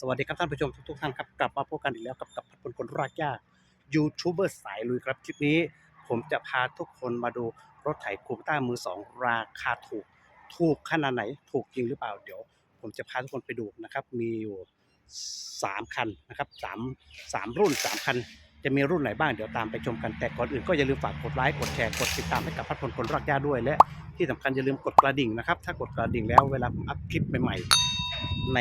สวัสดีครับท่านผู้ชมทุกๆท่านครับกลับมาพบกันอีกแล้วกับกับพัดพลคนรากหญ้ายูทูบเบอร์สายลุยครับคลิปนี้ ผมจะพาทุกคนมาดูรถไถคูปต้ามือสองราคาถูก ถูกขนาดไหนถูกจริงหรือเปล่าเดี๋ยว ผมจะพาทุกคนไปดูนะครับมีอยู่สามคันนะครับสามสามรุ่นสามคัน จะมีรุ่นไหนบ้างเดี๋ยวตามไปชมกันแต่ก่อนอื่นก็อย่าลืมฝากกดไลค์กดแชร์กดติดตามให้กับพัดพลคนรากหญ้าด้วย และที่สำคัญอย่าลืมกดกระดิ่งนะครับถ้ากดกระดิ่งแล้วเวลาผมอัพคลิปใหม่ๆใน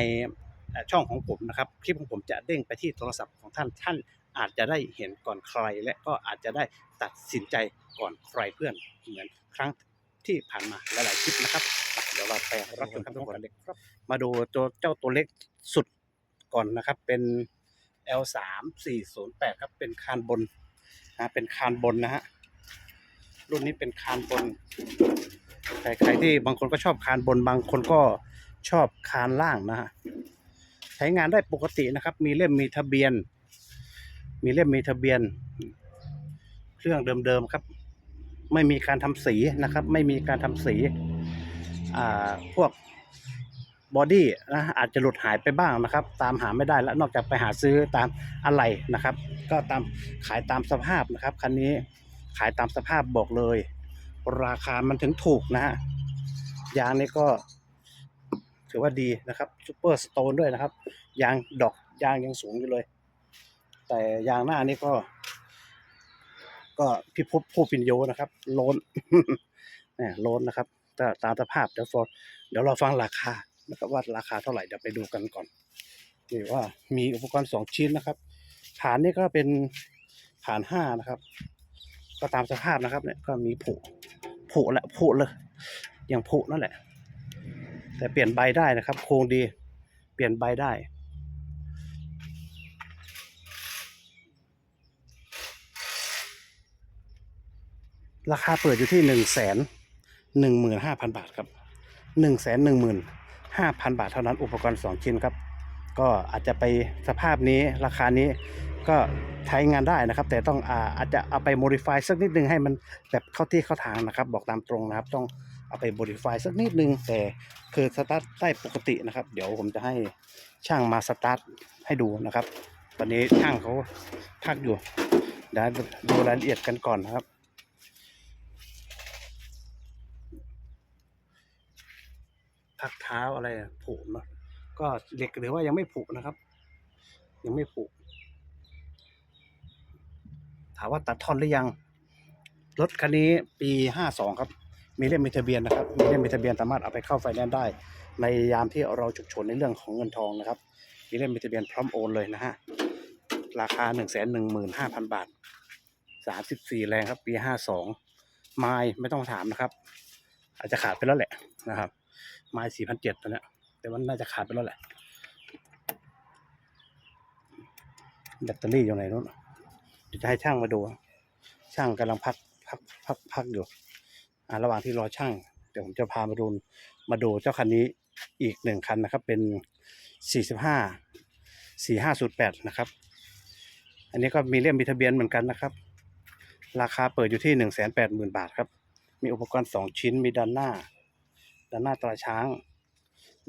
ช่องของผมนะครับ คลิปของผมจะเด้งไปที่โทรศัพท์ของท่านท่านอาจจะได้เห็นก่อนใคร และก็อาจจะได้ตัดสินใจก่อนใครเพื่อนเหมือนครั้งที่ผ่านมาหลายๆคลิปนะครับเดี๋ยวเราไปรับชมครับทุกคนครับมาดูตัวเจ้าตัวเล็กสุดก่อนนะครับ เป็น L3 408 ครับเป็นคานบนนะเป็นคานบนนะฮะรุ่นนี้เป็นคานบนใครใครที่บางคนก็ชอบคานบนบางคนก็ชอบคานล่างนะฮะ ใช้งานได้ปกตินะครับ มีเล่มมีทะเบียน มีเล่มมีทะเบียน เครื่องเดิมๆครับ ไม่มีการทำสีนะครับ ไม่มีการทำสีอ่าพวกบอดี้นะอาจจะหลุดหายไปบ้างนะครับ ตามหาไม่ได้แล้วนอกจากไปหาซื้อตามอะไรนะครับ ก็ตามขายตามสภาพนะครับคันนี้ขายตามสภาพบอกเลย ราคามันถึงถูกนะฮะยางนี่ก็ ถือว่าดีนะครับซูเปอร์สโตนด้วยนะครับ ยางดอกยางยังสูงอยู่เลย แต่ยางหน้านี่ก็ ก็พี่พบผู้ปินโยนะครับ โลนเนี่ยโลนนะครับแต่ตามสภาพเดี๋ยวฟอร์เดี๋ยวเราฟังราคานะครับว่าราคาเท่าไหร่เดี๋ยวไปดูกันก่อนนี่ว่ามีอุปกรณ์สองชิ้นนะครับฐานนี่ก็เป็นฐานห้านะครับ ก็ตามสภาพนะครับเนี่ยก็มีผุผุแหละผุเลยอย่างผุนั่นแหละ แต่เปลี่ยนใบได้นะครับ โครงดี เปลี่ยนใบได้ ราคาเปิดอยู่ที่หนึ่งแสนหนึ่งหมื่นห้าพันบาทครับหนึ่งแสนหนึ่งหมื่นห้าพันบาทเท่านั้นอุปกรณ์สองชิ้นครับ ก็อาจจะไปสภาพนี้ราคานี้ก็ใช้งานได้นะครับ แต่ต้องอาอาจจะเอาไป modify สักนิดนึงให้มันแบบเข้าที่เข้าทางนะครับ บอกตามตรงนะครับต้อง เอาไป modify สักนิดนึง แต่คือสตาร์ทได้ปกตินะครับ เดี๋ยวผมจะให้ช่างมาสตาร์ทให้ดูนะครับ ตอนนี้ช่างเขาพักอยู่เดี๋ยวดูรายละเอียดกันก่อนนะครับพักเท้าอะไรผุเนอะก็เหล็กหรือว่ายังไม่ผุนะครับ ยังไม่ผุถามว่าตัดท่อนหรือยังรถคันนี้ปีห้าสองครับ มีเล่มมีทะเบียนนะครับ มีเล่มมีทะเบียนสามารถเอาไปเข้าไฟแนนซ์ได้ ในยามที่เราฉุกเฉินในเรื่องของเงินทองนะครับ มีเล่มมีทะเบียนพร้อมโอนเลยนะฮะ ราคาหนึ่งแสนหนึ่งหมื่นห้าพันบาทสามสิบสี่แรงครับ ปีห้าสองไม้ไม่ต้องถามนะครับ อาจจะขาดไปแล้วแหละนะครับ ไม้สี่พันเจ็ดตอนเนี้ยแต่มันน่าจะขาดไปแล้วแหละแบตเตอรี่อยู่ไหนนู้นเดี๋ยวจะให้ช่างมาดู ช่างกำลังพักพักพักพักอยู่ ระหว่างที่รอช่าง เดี๋ยวผมจะพามาดูมาดูเจ้าคันนี้อีกหนึ่งคันนะครับ เป็นสี่สิบห้าสี่ห้าศูนะครับ อันนี้ก็มีเล่มมีทะเบียนเหมือนกันนะครับ ราคาเปิดอยู่ที่หนึ่งแสนแปดหมื่นบาทครับ มีอุปกรณ์สองชิ้น มีด้านหน้า ด้านหน้าตราช้าง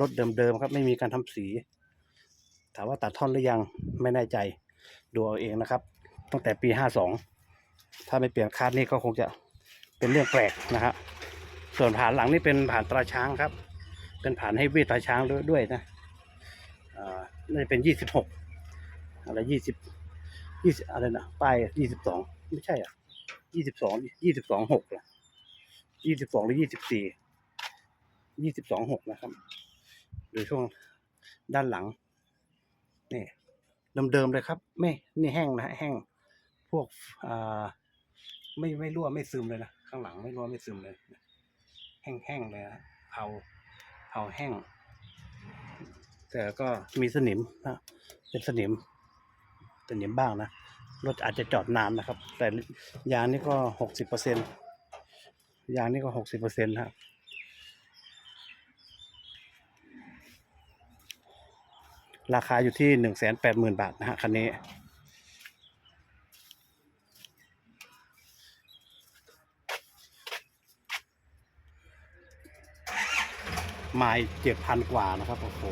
รถเดิมๆครับ ไม่มีการทำสี ถามว่าตัดท่อนหรือยัง ไม่แน่ใจ ดูเอาเองนะครับ ตั้งแต่ปีห้าสองถ้าไม่เปลี่ยนคาดนี่ก็คงจะ เป็นเรื่องแปลกนะครับ ส่วนผ่านหลังนี่เป็นผ่านตราช้างครับ เป็นผ่านให้วีตราช้างด้วยนะอ่าน่าจะเป็นยี่สิบหกอะไรยี่สิบยี่สิบอะไรนะป้ายยี่สิบสองไม่ใช่อะยี่สิบสองยี่สิบสองหกเหรอยี่สิบสองหรือยี่สิบสี่ยี่สิบสองหกนะครับหรือช่วงด้านหลังนี่เดิมๆเลยครับ ไม่นี่แห้งนะแห้งพวกอ่าไม่ไม่รั่วไม่ซึมเลยนะ ข้างหลังไม่รั่วไม่ซึมเลย แห้งๆเลยนะเผาเผาแห้ง แต่ก็มีสนิมนะเป็นสนิมสนิมบ้างนะรถอาจจะจอดนานนะครับ แต่ยางนี่ก็หกสิบเปอร์เซ็นยางนี่ก็หกสิบเปอร์เซ็นต์ครับราคาอยู่ที่หนึ่งแสนแปดหมื่นบาทนะฮะคันนี้ ไม้เจ็ดพันกว่านะครับโอ้โห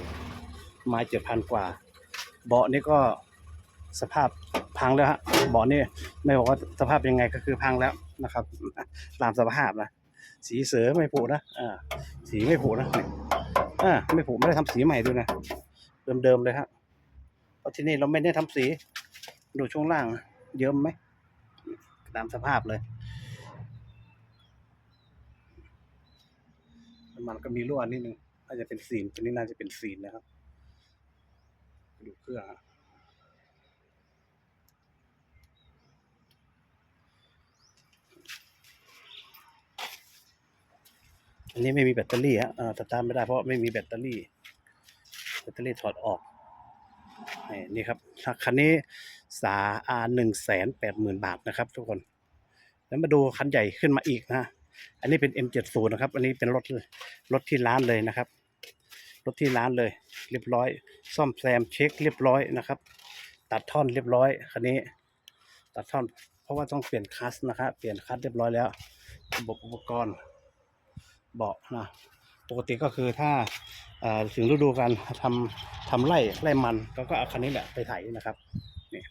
ไม้เจ็ดพันกว่า เบาะนี่ก็สภาพพังแล้วฮะเบาะนี่ไม่บอกว่าสภาพยังไงก็คือพังแล้วนะครับตามสภาพนะสีเสือไม่ผุนะอ่าสีไม่ผุนะอ่าไม่ผุไม่ได้ทำสีใหม่ด้วยนะเดิมๆเลยฮะเพราะที่นี่เราไม่ได้ทำสี ดูช่วงล่างเยิ้มไหมตามสภาพเลย มันก็มีรั่วนิดนึงน่าจะเป็นซีนตัวนี้น่าจะเป็นซีนนะครับดูเครื่องอันนี้ไม่มีแบตเตอรี่ฮะอ่าแต่ตามไม่ได้เพราะไม่มีแบตเตอรี่ แบตเตอรี่ถอดออกนี่นี่ครับคันนี้สาอาหนึ่งแสนแปดหมื่นบาทนะครับทุกคน แล้วมาดูคันใหญ่ขึ้นมาอีกนะ อันนี้เป็น M70 นะครับ อันนี้เป็นรถรถที่ร้านเลยนะครับ รถที่ร้านเลย เรียบร้อย ซ่อมแซมเช็คเรียบร้อยนะครับ ตัดท่อนเรียบร้อยคันนี้ ตัดท่อน เพราะว่าต้องเปลี่ยนคัสนะครับ เปลี่ยนคัสเรียบร้อยแล้วระบบอุปกรณ์เบาะนะปกติก็คือถ้าเออถึงฤดูการทำทำไร่ไร่มันก็ก็เอาคันนี้แหละไปไถนะครับนี่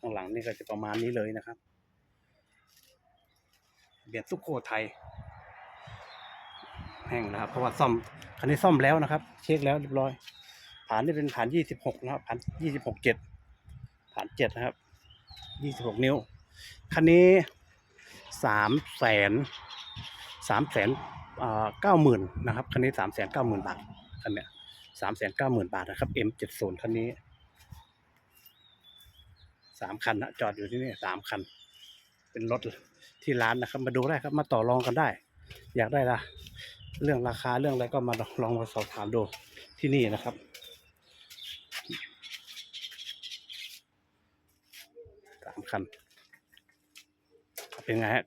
ข้างหลังนี่ก็จะประมาณนี้เลยนะครับ เบียดสุโขทัยแห้งนะครับ เพราะว่าซ่อมคันนี้ซ่อมแล้วนะครับ เช็คแล้วเรียบร้อยผ่านนี่เป็นผ่านยี่สิบหกนะครับผ่านยี่สิบหกเจ็ดผ่านเจ็ดนะครับยี่สิบหกนิ้ว คันนี้สามแสนสามแสนเก้าหมื่นนะครับ คันนี้สามแสนเก้าหมื่นบาท คันเนี้ยสามแสนเก้าหมื่นบาทนะครับ M เจ็ดศูนย์คันนี้สามคันนะจอดอยู่ที่นี่สามคัน เป็นรถที่ร้านนะครับ มาดูได้ครับ มาต่อรองกันได้ อยากได้ละเรื่องราคาเรื่องอะไรก็มาลองมาสอบถามดูที่นี่นะครับสามคัน เป็นไงฮะ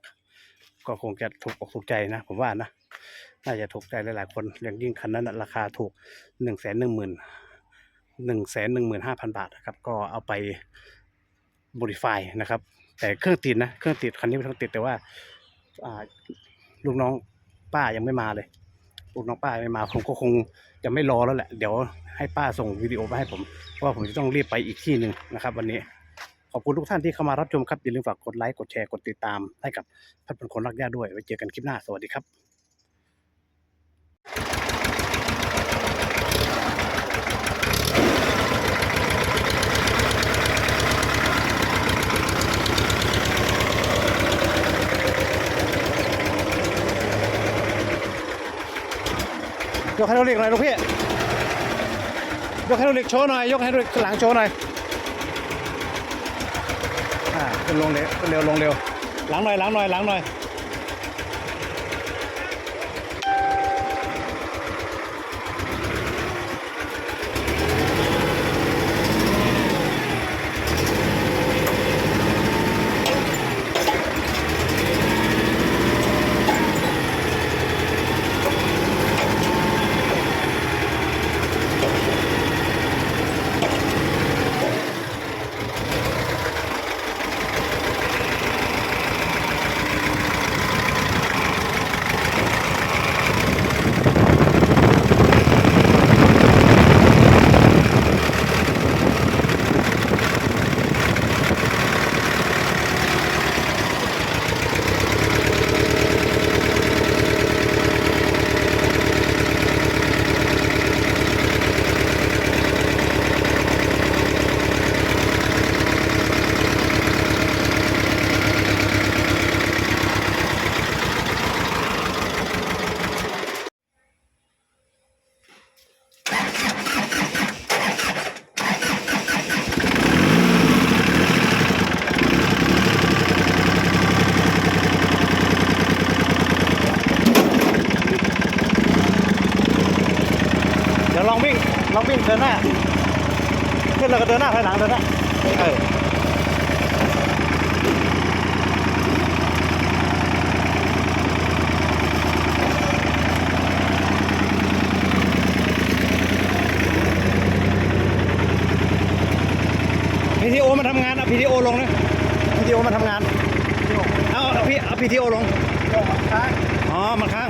ก็คงจะถูกอกถูกใจนะ ผมว่านะ น่าจะถูกใจหลายๆคนอย่างยิ่งคันนั้นราคาถูกหนึ่งแสนหนึ่งหมื่นหนึ่งแสนหนึ่งหมื่นห้าพันบาทนะครับ ก็เอาไปบริไฟนะครับ แต่เครื่องติดนะเครื่องติดคันนี้ไม่ต้องติดแต่ว่าอ่าลูกน้องป้ายังไม่มาเลยลูกน้องป้าไม่มาผมก็คงจะไม่รอแล้วแหละ เดี๋ยวให้ป้าส่งวิดีโอมาให้ผมเพราะว่าผมจะต้องรีบไปอีกที่หนึ่งนะครับ วันนี้ขอบคุณทุกท่านที่เข้ามารับชมครับอย่าลืมฝากกดไลค์กดแชร์กดติดตามให้กับพัดเป็นคนรักญาติด้วยไว้เจอกันคลิปหน้าสวัสดีครับ ยกไฮดรอลิกหน่อยลูกพี่ ยกไฮดรอลิกโชว์หน่อย ยกไฮดรอลิกหลังโชว์หน่อย อ่าขึ้นลงเร็วขึ้นเร็วลงเร็ว หลังหน่อย หลังหน่อย หลังหน่อย ดินหน้าขึ้นแล้วก็เดินหน้าถอยหลังเดินหน้าเออพีทีโอมาทำงานเอาพีทีโอลงนะพีทีโอมาทำงานเอาเอาพี่เอาพีทีโอลงอ๋อมันค้าง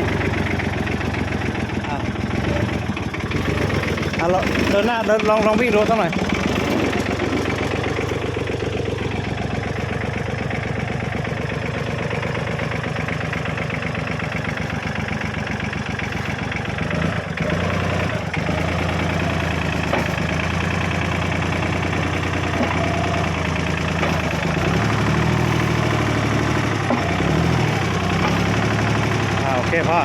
อะอะเราเดินหน้าเดินลองลองวิ่งดูสักหน่อยอ่าโอเคพ่อ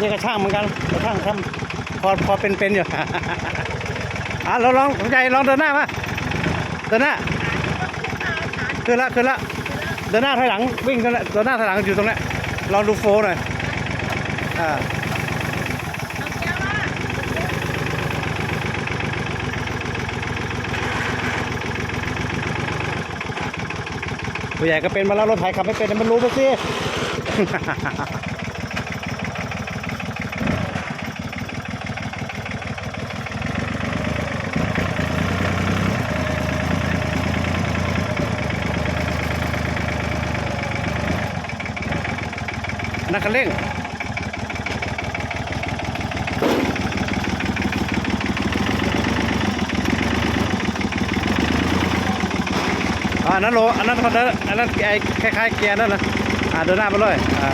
นี่ก็ช่างเหมือนกันก็ช่างทำพอพอเป็นเป็นอยู่ อะเราลองใจลองเดินหน้ามาเดินหน้าขึ้นละขึ้นละเดินหน้าถอยหลังวิ่งกันละเดินหน้าถอยหลังอยู่ตรงนี้ลองดูโฟหน่อยอ่าผู้ใหญ่ก็เป็นมาแล้วรถไถขับไม่เป็นมันรู้ไปสิ นักเร่งอันนั้นโลอันนั้นอันนั้นอันนั้นไอ้คล้ายๆเกียร์นั่นนะอ่าเดินหน้าไปเลยอ่า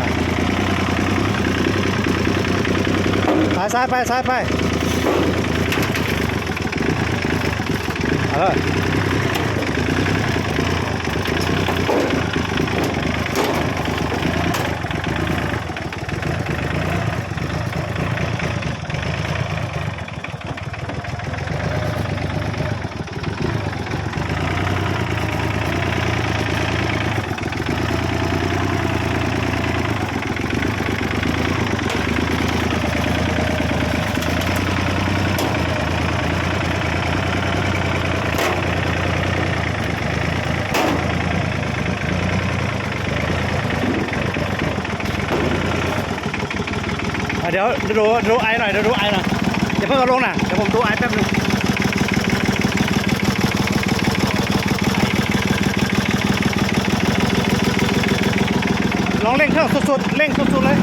ซ้ายซ้ายไปซ้ายไปเอออะเดี๋ยว ดูดูไอหน่อยดูไอหน่อยอย่าเพิ่งเอาลงนะเดี๋ยวผมดูไอแป๊บนึงลองเร่งเครื่องสุดๆเร่งสุดๆเลย